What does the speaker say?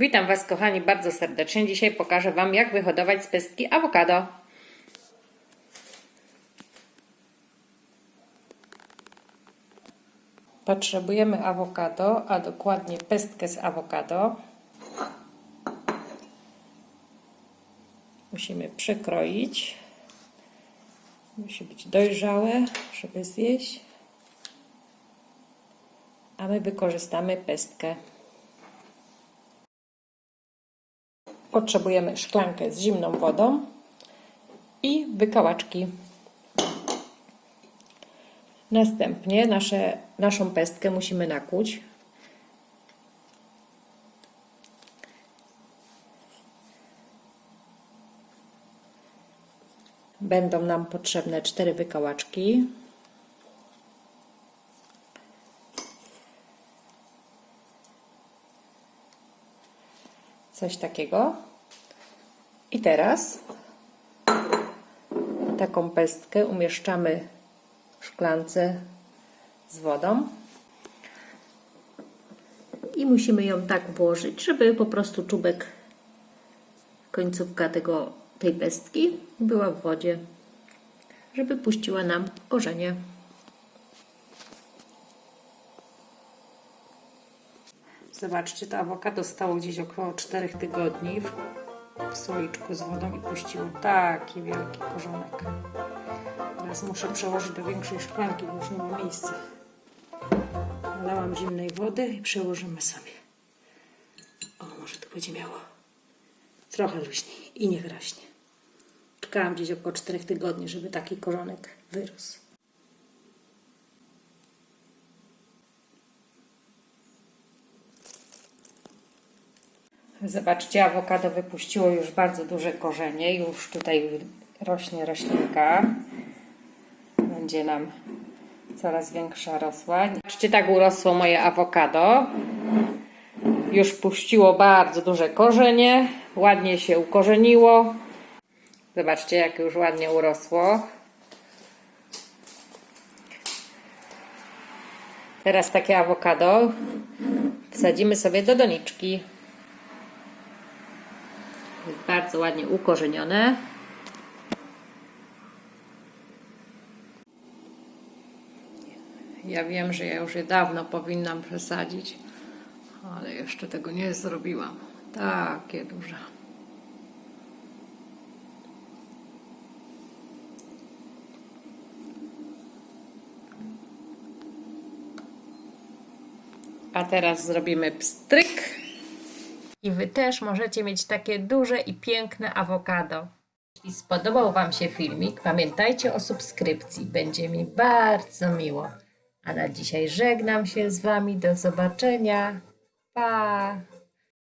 Witam Was, kochani, bardzo serdecznie. Dzisiaj pokażę Wam, jak wyhodować z pestki awokado. Potrzebujemy awokado, a dokładnie pestkę z awokado. Musimy przekroić. Musi być dojrzałe, żeby zjeść. A my wykorzystamy pestkę. Potrzebujemy szklankę z zimną wodą i wykałaczki. Następnie nasze, naszą pestkę musimy nakłuć. Będą nam potrzebne cztery wykałaczki. Coś takiego. I teraz taką pestkę umieszczamy w szklance z wodą. I musimy ją tak włożyć, żeby po prostu czubek, końcówka tego, tej pestki była w wodzie, żeby puściła nam korzenie. Zobaczcie, to awokado stało gdzieś około 4 tygodni w, słoiczku z wodą i puściło taki wielki korzonek. Teraz muszę przełożyć do większej szklanki, bo już nie ma miejsca. Nalałam zimnej wody i przełożymy sobie. O, może to będzie miało trochę luźniej i niech rośnie. Czekałam gdzieś około 4 tygodni, żeby taki korzonek wyrósł. Zobaczcie, awokado wypuściło już bardzo duże korzenie. Już tutaj rośnie roślinka. Będzie nam coraz większa rosła. Zobaczcie, tak urosło moje awokado. Już puściło bardzo duże korzenie. Ładnie się ukorzeniło. Zobaczcie, jak już ładnie urosło. Teraz takie awokado wsadzimy sobie do doniczki. Bardzo ładnie ukorzenione. Ja wiem, że ja już je dawno powinnam przesadzić, ale jeszcze tego nie zrobiłam. Takie duże. A teraz zrobimy pstryk. I Wy też możecie mieć takie duże i piękne awokado. Jeśli spodobał Wam się filmik, pamiętajcie o subskrypcji. Będzie mi bardzo miło. A na dzisiaj żegnam się z Wami. Do zobaczenia. Pa!